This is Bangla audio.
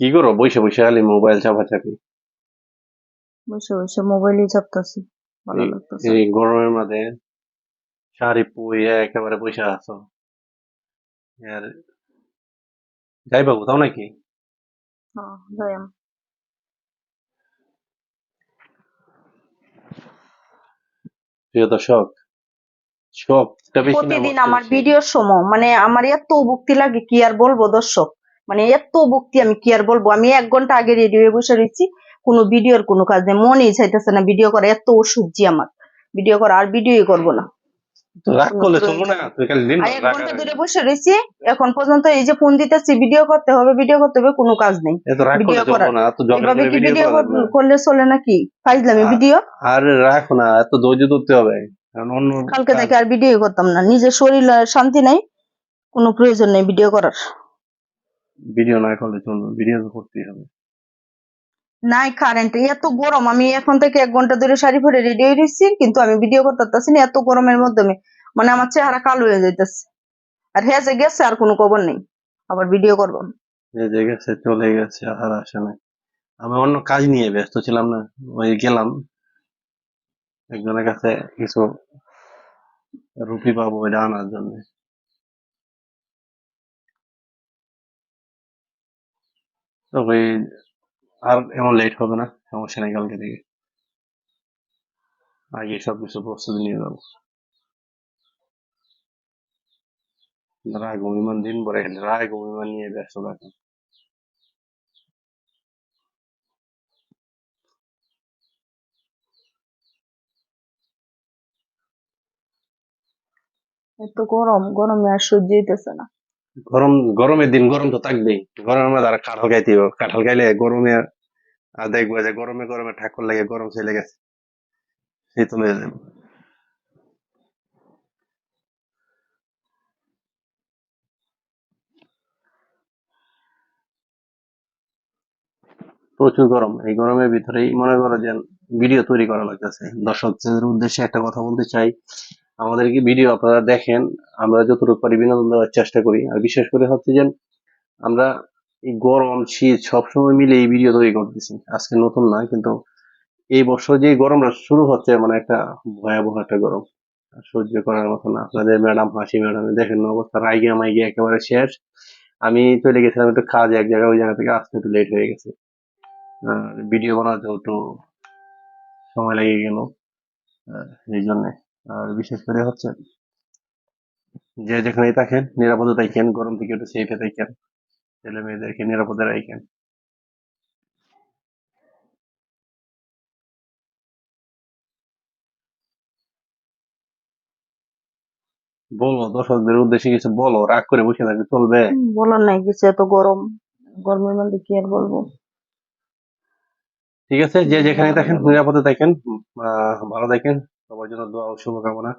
কি করো বসে বসে খালি মোবাইল চাপা চাপি বসে বসে মোবাইলই চাপতাছি ভালো এই- লাগতেছে। এই গরমের মধ্যে শাড়ি পুয়ে একেবারে বসে আছো। আর যাইবা কোথাও নাকি? হ্যাঁ যাইম। প্রিয় দর্শক শখটা বেশি না প্রতিদিন আমার বেশি। ভিডিওর সময় মানে আমার এত ভক্তি লাগে কি আর বলব দর্শক? মানে এত ভক্তি আমি কি আর বলব? আমি এক ঘণ্টা আগে রেডি হয়ে বসে রয়েছি। কোনো ভিডিওর কোনো কাজ নেই। মনেই চাইতেছে না ভিডিও করা এত অসহ্য আমার। ভিডিও করা আর ভিডিওই করব না। এক ঘণ্টা ধরে বসে রয়েছি। এখন পর্যন্ত এই যে ফোন দিতেছি ভিডিও করতে হবে ভিডিও করতে হবে কোনো কাজ নেই। ভিডিও করার। এভাবে কি ভিডিও ভিডিও। করলে চলে নাকি? ফাইজলামি ভিডিও আর রাখো না এত ধৈর্য ধরতে হবে। কালকে থেকে আর ভিডিও করতাম না। নিজের শরীর শান্তি নাই কোনো প্রয়োজন নেই ভিডিও করার। ভিডিও না করলে চলবে ভিডিও তো করতেই হবে। নাই কারেন্ট এত গরম আমি এখন থেকে এক ঘণ্টা ধরে শাড়ি পরে রেডি হয়ে রয়েছি কিন্তু আমি ভিডিও করতে পারতেছি না এত গরমের মানে আমার চেহারা কালো হয়ে যাইতেছে। আর হেসে গেছে আর কোনো খবর নেই। আবার ভিডিও করব। যে গেছে চলে গেছে আর আসে না আমি অন্য কাজ নিয়ে ব্যস্ত ছিলাম না ওই গেলাম। একজনের কাছে কিছু রুপি পাবো ওইটা আনার জন্য। তো ওই আর এমন লেট হবে না সমস্যা নেই কালকে থেকে আগে সব কিছু প্রস্তুতি নিয়ে যাব। রাগ অভিমান দিন পরে রাগ অভিমান নিয়ে ব্যস্ত থাকুন এত গরম, গরমে আর সহ্য হইতেছে না। গরম গরমের দিন গরম তো থাকবেই। গরমের মধ্যে আর কাঁঠাল খাইতে হবে কাঁঠাল খাইলে গরমে আর দেখব যে গরমে গরমে ঠাকুর লাগে গরম চলে গেছে। শীতল হয়ে যাবে প্রচুর গরম। এই গরমের ভিতরেই মনে করো যে ভিডিও তৈরি করা লাগতেছে। দর্শকদের উদ্দেশ্যে একটা কথা বলতে চাই। আমাদের কি ভিডিও আপনারা দেখেন, আমরা যতটুকু পারি বিনোদন দেওয়ার চেষ্টা করি। আর বিশেষ করে হচ্ছে যে, আমরা এই গরম, শীত সবসময় মিলে এই ভিডিও তৈরি করতেছি। আজকে নতুন না, কিন্তু এই বছর যে গরমটা শুরু হচ্ছে মানে একটা ভয়াবহ একটা গরম। সহ্য করার মতো না। আপনাদের ম্যাডাম হাসি ম্যাডাম দেখেন অবস্থা, রাইগে মাইগে একেবারে শেষ। আমি চলে গেছিলাম একটু কাজ, এক জায়গায়, ওই জায়গা থেকে আসতে একটু লেট হয়ে গেছে। ভিডিও বানাতে একটু সময় লেগে গেল। এই জন্যে। আর বিশেষ করে হচ্ছে যে যেখানেই থাকেন নিরাপদে থাকেন গরম থেকে একটু সেফে থাকেন ছেলে মেয়েদেরকে নিরাপদে রাখেন। বলো দর্শকদের উদ্দেশ্যে কিছু বলো রাগ করে বসে থাকলে চলবে। বলার নাই কিছু এত গরম। গরমের মধ্যে কি আর বলব? ঠিক আছে যে যেখানে থাকেন নিরাপদে থাকেন আহ, ভালো থাকেন। সবার জন্য দোয়া ও শুভকামনা।